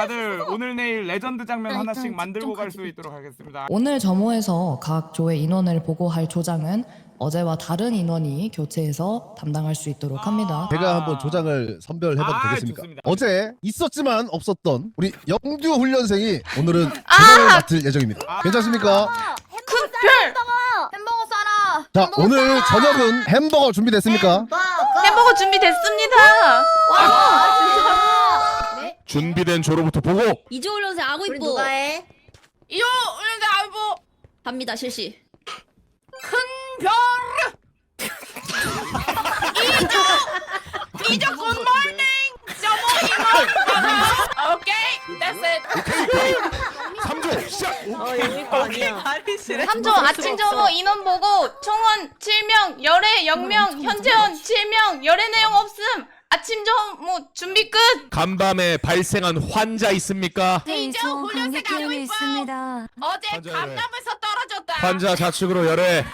다들 오늘 내일 레전드 장면 나 하나씩 만들고 좀갈수 있도록 하겠습니다. 오늘 점호에서 각 조의 인원을 보고할 조장은 어제와 다른 인원이 교체해서 담당할 수 있도록 합니다. 제가 한번 조장을 선별해봐도 아, 되겠습니까? 좋습니다. 어제 있었지만 없었던 우리 영규 훈련생이 오늘은 아! 조장을 맡을 예정입니다. 아. 괜찮습니까? 큰별 햄버거 싸라. 자, 오늘 저녁은 햄버거 준비됐습니까? 햄버거 준비됐습니다. 네. 준비된 조로부터 보고. 이조 훈련생 아구 우리 이뻐. 누가 해? 이요 오늘 아이고. 갑니다 실시. 큰별. 이조. 이조 굿모닝 저모닝 오케이. That's it. 3조 시작. 오케이. 3조 아침 점호 인원 보고 총원 7명 열애 0명 현재원 7명 열애 내용 없음 아침 점호 준비 끝. 간밤에 발생한 환자 있습니까? 이제 훈련생 가고 있습니다. 어제 강남에서 떨어졌다. 환자 좌측으로 열애.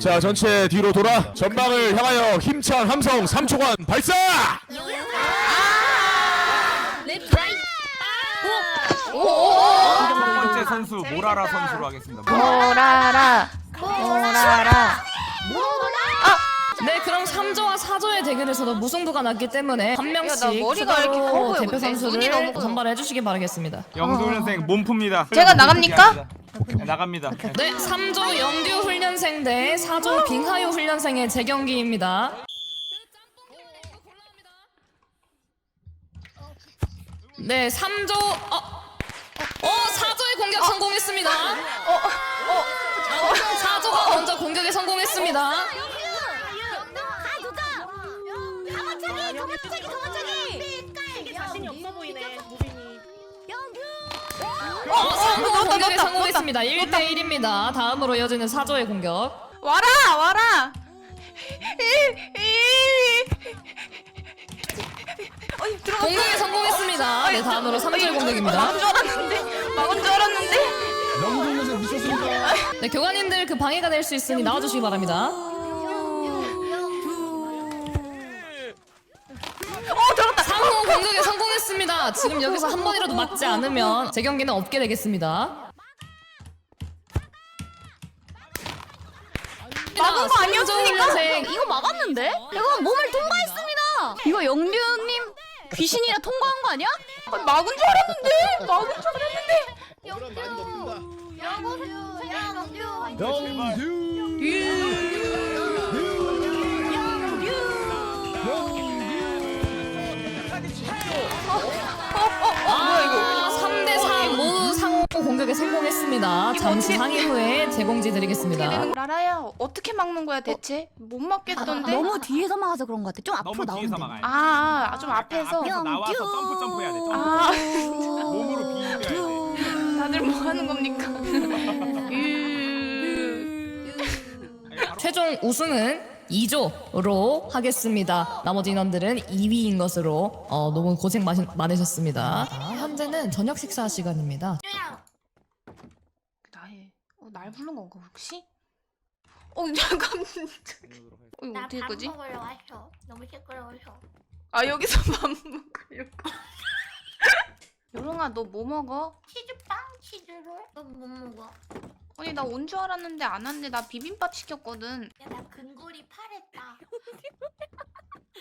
자 전체 뒤로 돌아. 전방을 향하여 힘찬 함성 3초간 발사. 첫 번째 선수 모라라 선수로 하겠습니다. 모라라. 모라라 네, 그럼 3조와 4조의 대결에서도 무승부가 났기 때문에 한 명씩 나 머리가 추가로 이렇게 커 보여, 대표 근데. 눈이 선수를 커. 선발해 주시기 바라겠습니다. 영두 훈련생 몸 풉니다. 제가 나갑니까? 네, 나갑니다. 네, 3조 영듀 훈련생 대 4조 빙하유 훈련생의 재경기입니다. 네, 3조 어, 어 4조의 공격 성공했습니다. 어, 어, 4조가 먼저 공격에 성공했습니다. 어, 3조가 공격에 성공했습니다. 1대 1입니다. 다음으로 이어지는 4조의 공격. 와라 와라 어이 들어가 공격에 성공했습니다. 네, 다음으로 3조의 공격입니다. 막은 줄 알았는데 막은 줄 알았는데 영규 훈련생 미쳤습니까? 네, 교관님들 그 방해가 될 수 있으니 나와주시기 바랍니다. 어 들어갔다 상호 공격에 지금 여기서 한 번이라도 맞지 않으면 제 경기는 없게 되겠습니다. 막은 거 아니었습니까? 훈련생. 이거 막았는데? 이거 몸을 통과했습니다. 이거 영규님 귀신이라 통과한 거 아니야? 아, 막은 줄 알았는데 막은 줄 알았는데 영규 아, 3대3 모두 상호 공격에 성공했습니다. 잠시 상의 후에 재공지 드리겠습니다. 라라야 어떻게 막는 거야 대체 못 막겠던데 너무 뒤에서 막아서 그런 것 같아. 좀 앞으로 뒤에서 나오면 돼. 막아요. 아, 아, 좀 앞에서. 앞에서 나와서 점프 점프해야 돼. 점프. 아 몸으로 비벼야 돼. 다들 뭐 하는 겁니까 으... 최종 우승은 2조로 하겠습니다. 나머지 인원들은 2위인 것으로 어, 너무 고생 많, 많으셨습니다. 아, 현재는 저녁 식사 시간입니다. 나의 어, 날 부른 건가 혹시? 어 잠깐 어 이거 나 어떻게 밥 끄지? 먹으러 왔어. 너무 시끄러워서. 아 여기서 밥 먹으려고 요롱아 너 뭐 먹어? 치즈빵, 치즈롤. 너못 먹어. 아니 나 온 줄 알았는데 안 왔네 나 비빔밥 시켰거든 야, 나 근골이 파랬다.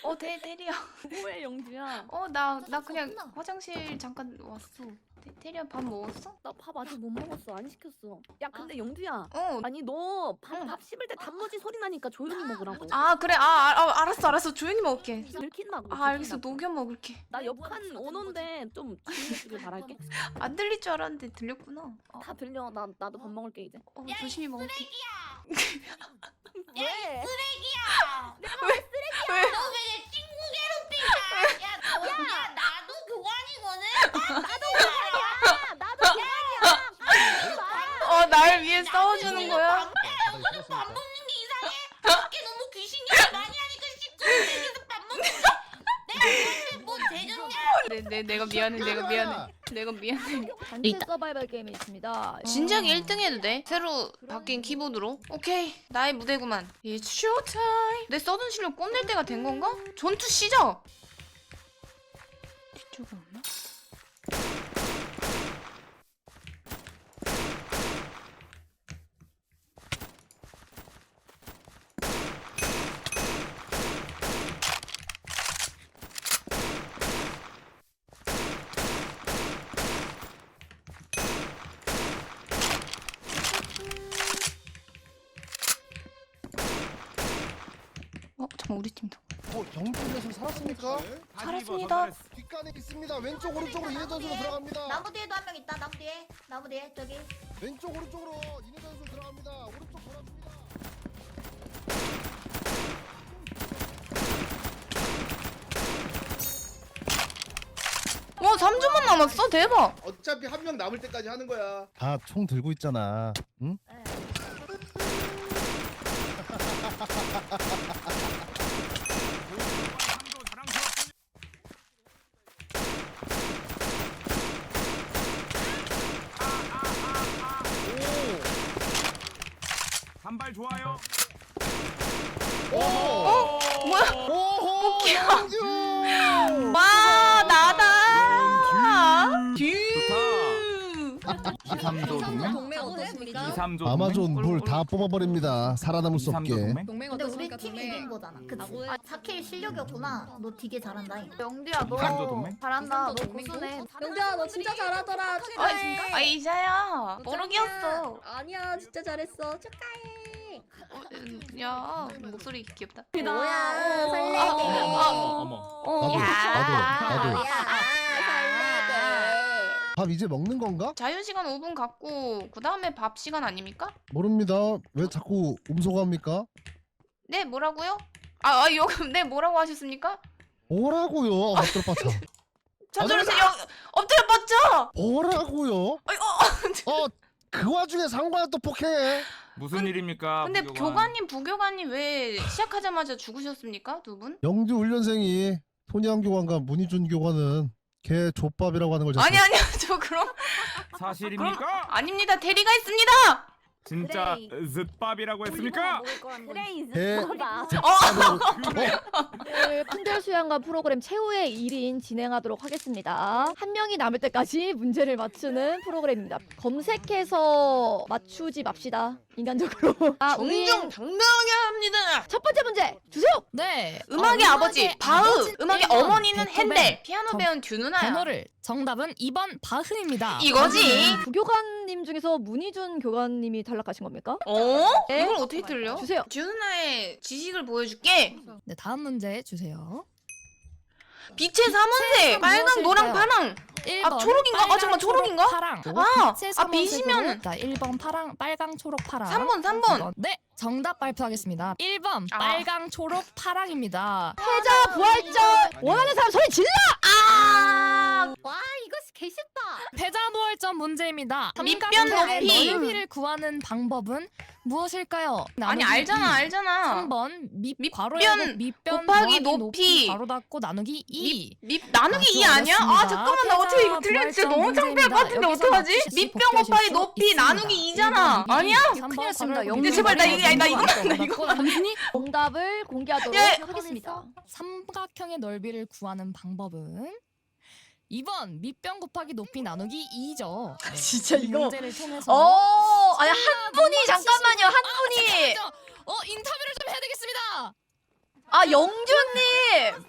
어 대, 대리야 뭐해 영규야? 어 나 나 그냥 화장실 잠깐 왔어 대, 대리야 밥 먹었어? 나 밥 아직 못 먹었어. 안 시켰어. 야, 근데 영두야. 어 아니 너밥 응. 밥 씹을 때 단무지 소리 나니까 조용히 먹으라고. 아 그래 아, 아, 아, 알았어 알았어 조용히 먹을게 들킨다고. 아 알겠어 들킨다고. 녹여 먹을게 나 옆칸 오는데 좀 조용해주길 바랄게. 안 들릴 줄 알았는데 들렸구나 어, 다 들려. 나 나도 밥 먹을게 이제. 어, 조심히 먹을게 왜? 쓰레기야. 내가 왜 쓰레기야? 왜? 너 왜 내 친구 괴롭히냐? 야, 너, 야, 나도 교관이 거든. 나도 교관이야. 나도 어날 위해 싸워주는 거야 밥 먹는 게 이상해. 밖에 너무 귀신이 많이 하니까 식구들에게서 밥 먹는 거. 내가 너한테 뭐 대줬냐? 내, 내, 내가 미안해 내가 미안해 내가 미안해 단체 서바이벌 게임이 있습니다. 진작에 1등 해도 돼? 새로 바뀐 키보드로? 오케이 나의 무대구만 It's showtime 내 써둔 실력 뽐낼 때가 된 건가? 전투 시작 뒤쪽에 없나? 우리 팀도. 어, 훈련생 살았습니까? 살았습니다. 뒷간에 있습니다. 왼쪽 오른쪽으로 이내 전술로 들어갑니다. 나무 뒤에도 한 명 있다. 나무 뒤에. 나무 뒤에 저기. 왼쪽 오른쪽으로 이내 전술 들어갑니다. 오른쪽 돌아줍니다. 와 3주만 남았어 대박. 어차피 한 명 남을 때까지 하는 거야. 다 총 들고 있잖아. 응? 단발 좋아요. 어? 뭐야? 오호! 영주! 와 나다. 좋다. 2삼조 동맹? 동맹 어떻습니까? 2삼조 동맹? 아마존 물 다 뽑아버립니다. 살아남을 수 2삼조 없게. 동맹? 근데 우리 어떻습니까? 팀이 동맹. 이긴 거잖아. 그치? 아, 사킬 실력이었구나. 너 되게 잘한다. 영주야 너 이삼조 동맹? 잘한다. 너 이삼조? 고수네. 영주야 너 진짜 잘하더라. 축하해. 아 이자야 모르겠어. 아니야 진짜 잘했어. 축하해. 어, 음, 야 목소리 귀엽다. 뭐야 설레게. 아, 아, 어머. 나도, 야. 나도, 나도. 설레게. 밥 이제 먹는 건가? 자유 시간 5분 갖고 그 다음에 밥 시간 아닙니까? 모릅니다. 왜 자꾸 음소거합니까? 네 뭐라고요? 아, 아 요금 네 뭐라고 하셨습니까? 뭐라고요? 엎드려 뻗쳐. 저들에서 영 엎드려 뻗죠. 뭐라고요? 아이고. 어, 그 와중에 상관을 또 폭행해. 무슨 일입니까? 근데 부교관? 교관님 부교관님 왜 시작하자마자 죽으셨습니까 두 분? 영주 훈련생이 손희안 교관과 문희준 교관은 개 족밥이라고 하는 걸 제가 아니 아니요 저 그럼 사실입니까? 아닙니다 대리가 있습니다. 진짜. 즈밥이라고 했습니까? 개 이거다. 오늘 품절 수양관 프로그램 최후의 1인 진행하도록 하겠습니다. 한 명이 남을 때까지 문제를 맞추는 프로그램입니다. 검색해서 맞추지 맙시다. 인간적으로. 아, 우리 종종 당당하게 합니다. 첫 번째 문제 주세요. 네. 음악의 어, 아버지 바흐, 음악의 일번 어머니는 베토벤. 핸델, 피아노 정- 배운 듀누나야. 번호를 정답은 2번 바흐입니다. 이거지. 부교관님 중에서 문희준 교관님이 탈락하신 겁니까? 어? 네. 이걸 어떻게 들려? 주세요. 듀누나의 지식을 보여줄게. 네, 다음 문제 주세요. 빛의 삼원색, 빨강, 노랑, 파랑. 1번 초록인가? 아, 잠깐만, 초록인가? 파랑. 아, 빛의 아, 빛이면은. 삼원색으로- 자, 1번 파랑, 빨강, 초록, 파랑. 3번, 3번. 이번- 네, 정답 발표하겠습니다. 1번 아. 빨강, 초록, 파랑입니다. 패자 부활절 원하는 사람 소리 질러. 아, 와 이거 개쉽다. 부활전 문제입니다. 밑변 높이. 넓이를 구하는 방법은 무엇일까요? 아니 알잖아, 이. 알잖아. 3번 밑 밑변 괄호 열고 밑변 곱하기 더하기 높이. 괄호 닫고 나누기 2. 밑 나누기 아주 2 아니야? 아. 잠깐만 나 어떻게 이거 진짜 부활전 너무 창피할 것 같은데. 어떡하지? 밑변 곱하기 수 높이 있습니다. 나누기 2잖아. 1번, 아니야? 2, 3번 큰일 났습니다. 근데 제발 나 이거- 아니, 나 이거- 나 이거- 정답을 공개하도록 예. 하겠습니다. 삼각형의 넓이를 구하는 방법은 2번 밑변 곱하기 높이 나누기 2죠. 네. 진짜 이 문제를 통해서 어, 아니 한 분이 아, 잠깐만요. 한 아, 분이 잠깐만요. 어 인터뷰를 좀 해야 되겠습니다. 아 영주님.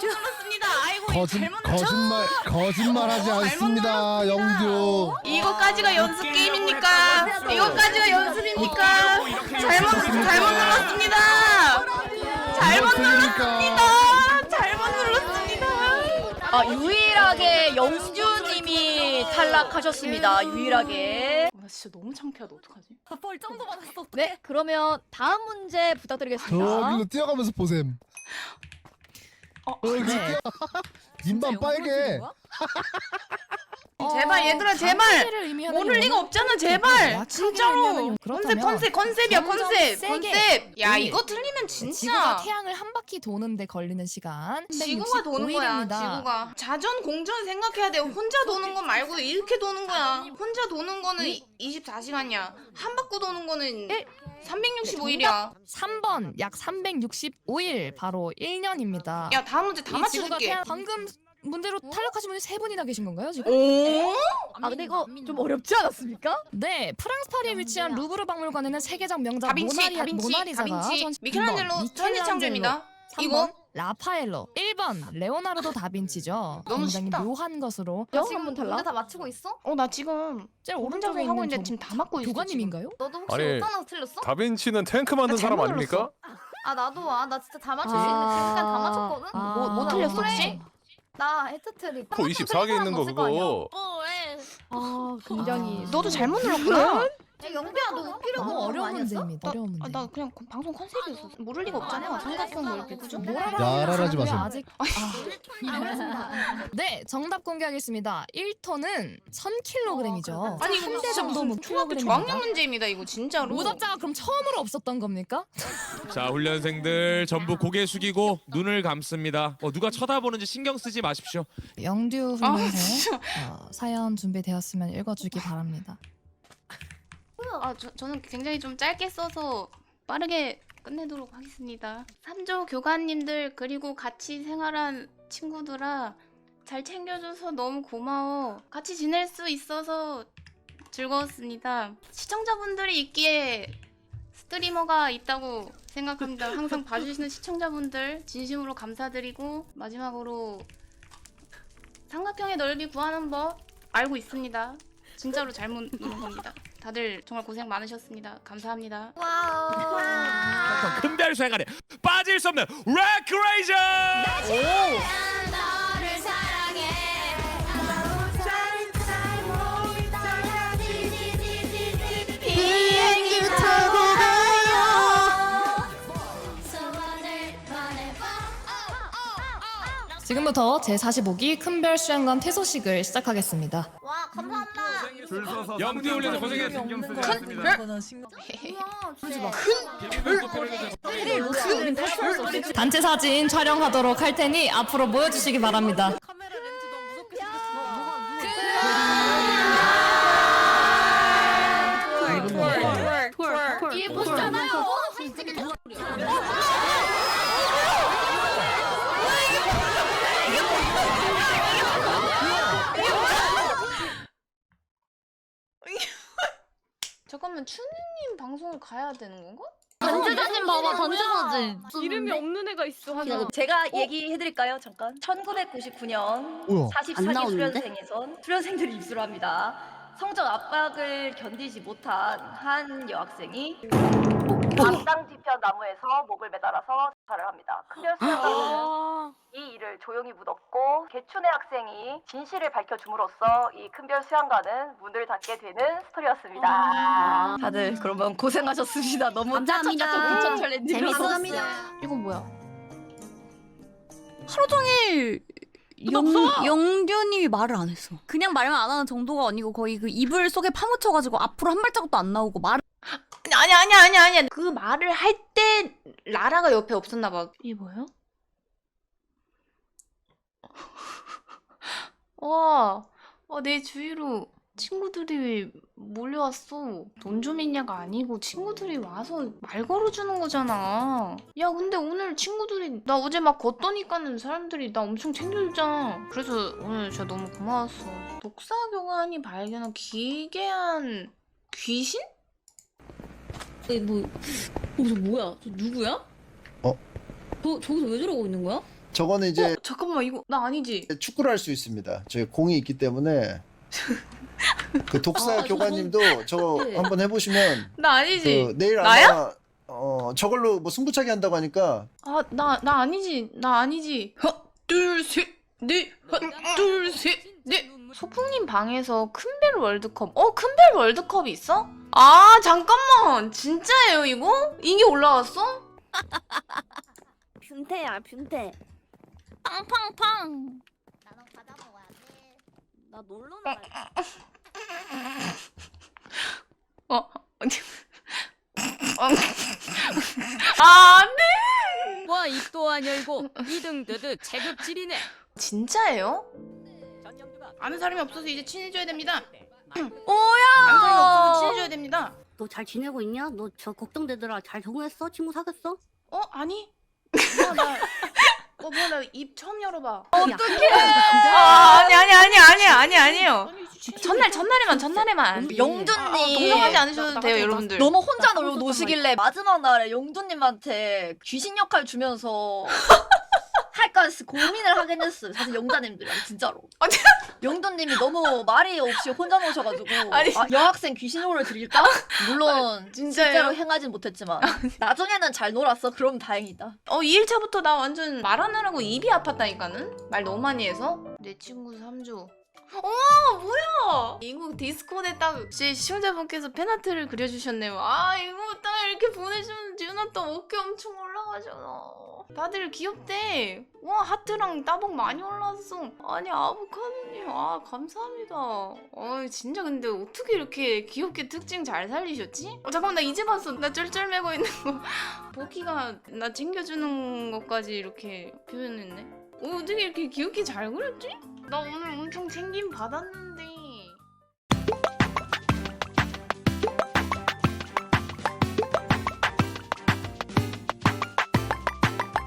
잘못습니다. 아이고 거짓, 잘못 거짓말, 거짓말하지 않습니다. 영주. 이거까지가 연습 게임입니까? 이거까지가 연습입니까? 잘못 잘못 눌렀습니다. 잘못 눌렀습니다. 아 유일하게 영주님이 탈락하셨습니다. 유일하게. 나 진짜 너무 창피하다. 어떡하지? 벌점도 받았어. 네, 그러면 다음 문제 부탁드리겠습니다. 저기로 뛰어가면서 보셈. 어, 여기 네. 뛰어. 입만 빨개. 제발 얘들아 어, 제발. 의미하는 모를 리가 용어는 없잖아 제발. 진짜로. 용- 컨셉 컨셉 컨셉이야 점점 컨셉 세게 컨셉. 야 일. 이거 틀리면 지구가 진짜 태양을 한 바퀴 도는데 걸리는 시간. 지구가 도는 거야 365일입니다. 지구가. 자전 공전 생각해야 돼. 혼자 도는 건 말고 이렇게 도는 거야. 혼자 도는 거는 24시간이야. 한 바퀴 도는 거는 365일이야. 3번 약 365일 바로 1년입니다. 야 다음 문제 다이 지구가 맞춰줄게. 방금 문제로 탈락하신 분이 세 분이나 계신 건가요 지금? 오? 아, 근데 이거 좀 어렵지 않았습니까? 네, 프랑스 파리에 위치한 루브르 박물관에는 세계적 명작 다빈치 모나리, 다빈치 모나리자가 다빈치 전- 미켈란젤로 이번 천지창조입니다 3번 이거 라파엘로 1번 레오나르도 다빈치죠. 너무 굉장히 쉽다. 묘한 것으로 영 한분 탈락. 다 맞추고 있어? 어 나 지금 제일 혼자서 오른쪽에 하고 있는 있는데 저 지금 다 맞고 있어 지금. 교관님인가요? 너도 혹시 아니, 어떤 거 틀렸어? 다빈치는 탱크 만든 아, 사람 잘못 아닙니까? 아 나도 아나 진짜 다 맞출 수 아. 지금까지 다 맞췄거든. 아. 뭐, 뭐 틀렸어 그래. 혹시? 나 헤트트릭. 코 24개 있는 거 그거 뭐해? 아 굉장히 너도 잘못 눌렀구나. 야 영배야 너 웃기려고 너무 어려운? 문제입니다. 어려운 문제. 아, 나 그냥 그 방송 컨셉이었어. 모를 리가 없잖아. 삼각형 이렇게 그죠? 야랄하지 마세요. 아직 네, 정답 공개하겠습니다. 1톤은 1000kg이죠. 아니 이거 뭐 중학교 킬로그램입니다. 저학년 문제입니다 이거 진짜로. 오답자가 그럼 처음으로 없었던 겁니까? 자 훈련생들 전부 고개 숙이고 눈을 감습니다 어, 누가 쳐다보는지 신경 쓰지 마십시오 영듀 아, 훈련생 어, 사연 준비되었으면 읽어주기 바랍니다. 아, 저, 저는 굉장히 좀 짧게 써서 빠르게 끝내도록 하겠습니다. 3조 교관님들 그리고 같이 생활한 친구들아 잘 챙겨줘서 너무 고마워. 같이 지낼 수 있어서 즐거웠습니다. 시청자분들이 있기에 스트리머가 있다고 생각합니다. 항상 봐주시는 시청자분들 진심으로 감사드리고 마지막으로 삼각형의 넓이 구하는 법 알고 있습니다. 진짜로 잘못 누른 겁니다. 다들 정말 고생 많으셨습니다. 감사합니다. 큰별 수행안에 빠질 수 없는 레크레이션 너를 사랑해. 비행기 타고 가요. 소원을 말해봐. 지금부터 제45기 큰별 수양관 퇴소식을 시작하겠습니다. 와 감사합니다. 줄 서서 영디 훈련생 고생했- 신경 쓰지 않습니다. 단체 사진 촬영하도록 할 테니 앞으로 모여주시기 바랍니다. 가야 되는 건가? 단체 사진 봐봐 단체 사진. 이름이 없는 애가 있어 하나. 제가 얘기해드릴까요? 잠깐. 1999년 뭐야? 44기 수련생에선 수련생들이 입수를 합니다. 성적 압박을 견디지 못한 한 여학생이 앞당 뒤편 나무에서 목을 매달아서 자살을 합니다. 큰별 수양관은 이 일을 조용히 묻었고 개춘의 학생이 진실을 밝혀줌으로써 이 큰별 수양관은 문을 닫게 되는 스토리였습니다. 다들 그러면 고생하셨습니다. 너무 감사합니다. 챌린지 재밌었어요. 이건 뭐야? 하루 종일 영, 영규님이 말을 안 했어. 그냥 말만 안 하는 정도가 아니고 거의 그 이불 속에 파묻혀가지고 앞으로 한 발자국도 안 나오고 말. 아니 아니 아니 아니 그 말을 할 때 라라가 옆에 없었나 봐. 이게 뭐예요? 와, 와, 내 주위로 친구들이 몰려왔어. 돈 좀 있냐가 아니고 친구들이 와서 말 걸어주는 거잖아. 야, 근데 오늘 친구들이 나 어제 막 걷더니까는 사람들이 나 엄청 챙겨줬잖아. 그래서 오늘 진짜 너무 고마웠어. 독사 교관이 발견한 기괴한 귀신? 뭐, 저 뭐야? 저 누구야? 어? 저, 저기서 왜 저러고 있는 거야? 저거는 이제 어, 잠깐만 이거 나 아니지? 축구를 할 수 있습니다. 저희 공이 있기 때문에 그 독사 아, 저 교관님도 저거 네. 한번 해보시면 나 아니지? 그 내일 나야? 아마 어 저걸로 뭐 승부차기 한다고 하니까 아, 나, 나 아니지. 나 아니지. 하나, 둘, 셋, 넷. 하나, 둘, 셋, 넷. 소풍님 방에서 큰별 월드컵. 어, 큰별 월드컵이 있어? 아, 잠깐만. 진짜예요, 이거? 이게 올라왔어? 뷰태야 뷰태. 팡팡팡. 나는 과자 먹어야 돼. 나 놀러 나갈. 어, 아니. 아, 안 돼! 와 입도 안 열고 2등 드드 체급질이네. 진짜예요? 아는 사람이 없어서 이제 친해져야 됩니다. 오야. 아는 사람이 없어서 친해져야 됩니다. 너 잘 지내고 있냐? 너 저 걱정되더라. 잘 적응했어? 친구 사귀었어? 어, 아니? 어, 나, 어, 뭐야, 나 입 처음 열어봐. 어떡해? 아, 아니 아니 아니 아니 아니 아니에요. 전날 전날에만 전날에만. 영준님. 아, 동정하지 않으셔도 돼요, 여러분들. 너무 혼자 놀고 노시길래 마지막 날에 영두님한테 귀신 역할 주면서 할까 고민을 하긴 했어요. 사실 영자님들이랑 진짜로. 아니. 영도님이 너무 말이 없이 혼자 노셔가지고 아니. 아, 여학생 귀신으로 드릴까? 물론 진짜요? 실제로 행하진 못했지만 나중에는 잘 놀았어. 그럼 다행이다. 어 2일차부터 나 완전 말하느라고 입이 아팠다니까는? 말 너무 많이 해서 내 친구 3조 어 뭐야? 이거 디스코드에 딱제 시청자분께서 팬아트를 그려주셨네요. 아 이거 딱 이렇게 보내주면 지훈아 또 어깨 엄청 올라가잖아. 다들 귀엽대. 와 하트랑 따봉 많이 올라왔어. 아니 아보카도님 아 감사합니다. 어 진짜 근데 어떻게 이렇게 귀엽게 특징 잘 살리셨지? 어 잠깐만 나 이제 봤어. 나 쩔쩔매고 있는 거. 보기가 나 챙겨주는 것까지 이렇게 표현했네. 어, 어떻게 이렇게 귀엽게 잘 그렸지? 나 오늘 엄청 챙김 받았는데.